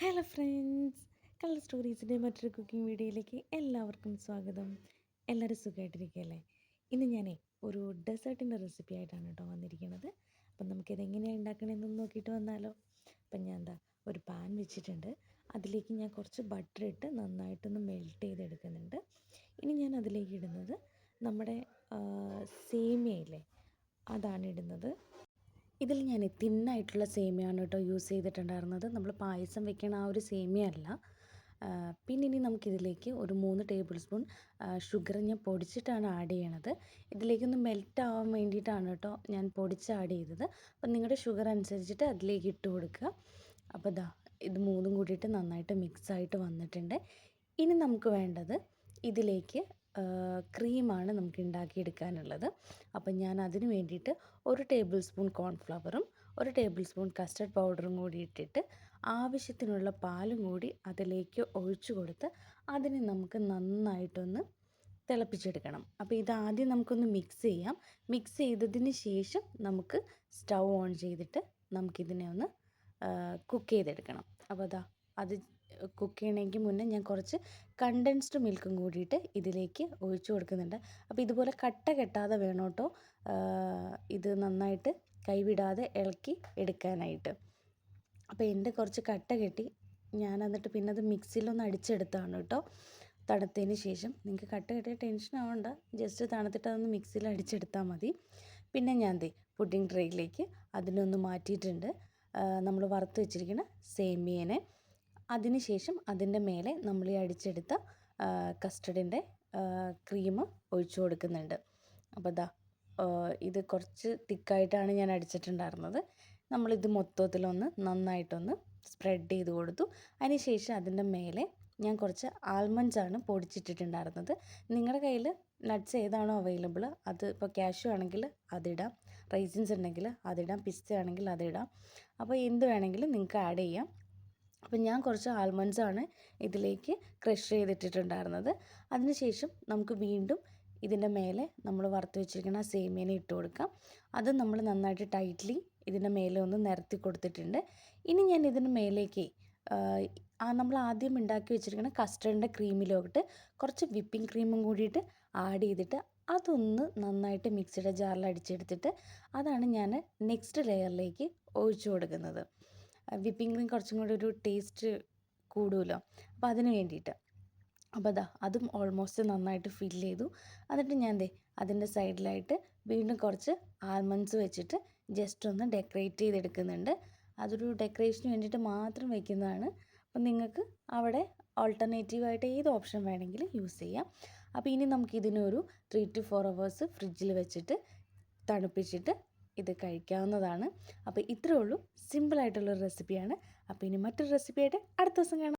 Hello friends colour സ്റ്റോറീസിന്റെ മറ്റൊരു cooking വീഡിയോയിലേക്ക് എല്ലാവർക്കും സ്വാഗതം. എല്ലാവരും സുഖമായിട്ടിരിക്കുകയല്ലേ ഇന്ന് ഞാൻ ഒരു ഡെസേർട്ടിന്റെ റെസിപ്പി ആയിട്ടാണ് കേട്ടോ വന്നിരിക്കുന്നത്. അപ്പം നമുക്കിത് എങ്ങനെയാണ് ഉണ്ടാക്കണമെന്ന് നോക്കിയിട്ട് വന്നാലോ? അപ്പം ഞാൻ എന്താ ഒരു പാൻ വെച്ചിട്ടുണ്ട്. അതിലേക്ക് ഞാൻ കുറച്ച് ബട്ടർ ഇട്ട് നന്നായിട്ടൊന്ന് മെൽറ്റ് ചെയ്തെടുക്കുന്നുണ്ട്. ഇനി ഞാൻ അതിലേക്ക് ഇടുന്നത് നമ്മുടെ സേമിയയില്ലേ അതാണ് ഇടുന്നത്. ഇതിൽ ഞാൻ തിന്നായിട്ടുള്ള സേമിയാണ് കേട്ടോ യൂസ് ചെയ്തിട്ടുണ്ടായിരുന്നത്. നമ്മൾ പായസം വെക്കണ ആ ഒരു സേമിയ അല്ല പിന്നെ ഇനി നമുക്കിതിലേക്ക് ഒരു മൂന്ന് ടേബിൾ സ്പൂൺ ഷുഗർ ഞാൻ പൊടിച്ചിട്ടാണ് ആഡ് ചെയ്യണത്. ഇതിലേക്കൊന്ന് മെൽറ്റ് ആവാൻ വേണ്ടിയിട്ടാണ് കേട്ടോ ഞാൻ പൊടിച്ച് ആഡ് ചെയ്തത്. അപ്പം നിങ്ങളുടെ ഷുഗർ അനുസരിച്ചിട്ട് അതിലേക്ക് ഇട്ട് കൊടുക്കുക. അപ്പോൾ ഇതാ ഇത് മൂന്നും കൂടിയിട്ട് നന്നായിട്ട് മിക്സ് ആയിട്ട് വന്നിട്ടുണ്ട്. ഇനി നമുക്ക് വേണ്ടത് ഇതിലേക്ക് ക്രീമാണ് നമുക്ക് ഉണ്ടാക്കിയെടുക്കാനുള്ളത്. അപ്പം ഞാൻ അതിന് വേണ്ടിയിട്ട് ഒരു ടേബിൾ സ്പൂൺ കോൺഫ്ലവറും ഒരു ടേബിൾ സ്പൂൺ കസ്റ്റർഡ് പൗഡറും കൂടി ഇട്ടിട്ട് ആവശ്യത്തിനുള്ള പാലും കൂടി അതിലേക്ക് ഒഴിച്ചു കൊടുത്ത് അതിനെ നമുക്ക് നന്നായിട്ടൊന്ന് തിളപ്പിച്ചെടുക്കണം. അപ്പോൾ ആദ്യം നമുക്കൊന്ന് മിക്സ് ചെയ്യാം. മിക്സ് ചെയ്തതിന് ശേഷം നമുക്ക് സ്റ്റൗ ഓൺ ചെയ്തിട്ട് നമുക്കിതിനെ ഒന്ന് കുക്ക് ചെയ്തെടുക്കണം. അപ്പോൾ അതാ അത് കുക്ക് ചെയ്യണമെങ്കിൽ മുന്നേ ഞാൻ കുറച്ച് കണ്ടൻസ്ഡ് മിൽക്കും കൂടിയിട്ട് ഇതിലേക്ക് ഒഴിച്ചു കൊടുക്കുന്നുണ്ട്. അപ്പോൾ ഇതുപോലെ കട്ട കെട്ടാതെ വേണം കേട്ടോ ഇത് നന്നായിട്ട് കൈവിടാതെ ഇളക്കി എടുക്കാനായിട്ട്. അപ്പോൾ എന്റെ കുറച്ച് കട്ട കെട്ടി ഞാൻ എന്നിട്ട് പിന്നെ അത് മിക്സിയിലൊന്ന് അടിച്ചെടുത്താണ് കേട്ടോ തണുത്തതിന് ശേഷം നിങ്ങൾക്ക് കട്ട കെട്ടിയ ടെൻഷൻ ആവണ്ട. ജസ്റ്റ് തണുത്തിട്ട് അതൊന്ന് മിക്സിയിൽ അടിച്ചെടുത്താൽ മതി. പിന്നെ ഞാൻ ദേ പുഡിംഗ് ട്രേയിലേക്ക് അതിനൊന്ന് മാറ്റിയിട്ടുണ്ട്. നമ്മൾ വറുത്ത് വെച്ചിരിക്കുന്ന സേമിയനെ. അതിനുശേഷം അതിന്റെ മേലെ നമ്മൾ ഈ അടിച്ചെടുത്ത കസ്റ്റഡിന്റെ ക്രീം ഒഴിച്ചു കൊടുക്കുന്നുണ്ട്. അപ്പോൾ ദാ ഇത് കുറച്ച് തിക്കായിട്ടാണ് ഞാൻ അടിച്ചിട്ടുണ്ടായിരുന്നത്. നമ്മളിത് മൊത്തത്തിലൊന്ന് നന്നായിട്ടൊന്ന് സ്പ്രെഡ് ചെയ്ത് കൊടുത്തു. അതിനുശേഷം അതിന്റെ മേലെ ഞാൻ കുറച്ച് ആൽമണ്ട്സ് ആണ് പൊടിച്ചിട്ടിട്ടുണ്ടായിരുന്നത്. നിങ്ങളുടെ കയ്യിൽ നട്ട്സ് ഏതാണോ അവൈലബിൾ അത് ഇപ്പോൾ ക്യാഷ്യൂ ആണെങ്കിൽ അതിടാം. റൈസിൻസ് ഉണ്ടെങ്കിൽ അതിടാം. പിസ്ത ആണെങ്കിൽ അതിടാം. അപ്പോൾ എന്ത് വേണമെങ്കിലും നിങ്ങൾക്ക് ആഡ് ചെയ്യാം. അപ്പം ഞാൻ കുറച്ച് ആൽമണ്ട്സാണ് ഇതിലേക്ക് ക്രഷ് ചെയ്തിട്ടിട്ടുണ്ടായിരുന്നത്. അതിനുശേഷം നമുക്ക് വീണ്ടും ഇതിന്റെ മേലെ നമ്മൾ വറുത്ത് വെച്ചിരിക്കുന്ന സേമിയനെ ഇട്ട് കൊടുക്കാം. അത് നമ്മൾ നന്നായിട്ട് ടൈറ്റ്ലി ഇതിന്റെ മേലെ ഒന്ന് നിരത്തി കൊടുത്തിട്ടുണ്ട്. ഇനി ഞാൻ ഇതിന്റെ മേലേക്ക് നമ്മൾ ആദ്യം ഉണ്ടാക്കി വെച്ചിരിക്കുന്ന കസ്റ്റർഡിന്റെ ക്രീമിലോട്ട് കുറച്ച് വിപ്പിംഗ് ക്രീമും കൂടിയിട്ട് ആഡ് ചെയ്തിട്ട് അതൊന്ന് നന്നായിട്ട് മിക്സിയുടെ ജാറിൽ അടിച്ചെടുത്തിട്ട് അതാണ് ഞാൻ നെക്സ്റ്റ് ലെയറിലേക്ക് ഒഴിച്ചു കൊടുക്കുന്നത്. വിപ്പിംഗ് ക്രീം കുറച്ചും കൂടി ഒരു ടേസ്റ്റ് കൂടുമല്ലോ അപ്പോൾ അതിന് വേണ്ടിയിട്ട്. അപ്പോൾ അതാ അതും ഓൾമോസ്റ്റ് നന്നായിട്ട് ഫിൽ ചെയ്തു. എന്നിട്ട് ഞാൻ ദേ അതിന്റെ സൈഡിലായിട്ട് വീണ്ടും കുറച്ച് ആൽമണ്ട്സ് വെച്ചിട്ട് ജസ്റ്റ് ഒന്ന് ഡെക്കറേറ്റ് ചെയ്തെടുക്കുന്നുണ്ട്. അതൊരു ഡെക്കറേഷന് വേണ്ടിയിട്ട് മാത്രം വെക്കുന്നതാണ്. അപ്പം നിങ്ങൾക്ക് അവിടെ ഓൾട്ടർനേറ്റീവായിട്ട് ഏത് ഓപ്ഷൻ വേണമെങ്കിലും യൂസ് ചെയ്യാം. അപ്പോൾ ഇനി നമുക്ക് ഇതിനൊരു ത്രീ ടു ഫോർ അവേഴ്സ് ഫ്രിഡ്ജിൽ വെച്ചിട്ട് തണുപ്പിച്ചിട്ട് ഇത് കഴിക്കാവുന്നതാണ്. അപ്പോൾ ഇത്രയേ ഉള്ളൂ. സിമ്പിളായിട്ടുള്ളൊരു റെസിപ്പിയാണ് അപ്പോൾ ഇനി മറ്റൊരു റെസിപ്പിയായിട്ട് അടുത്ത ദിവസം കാണാം.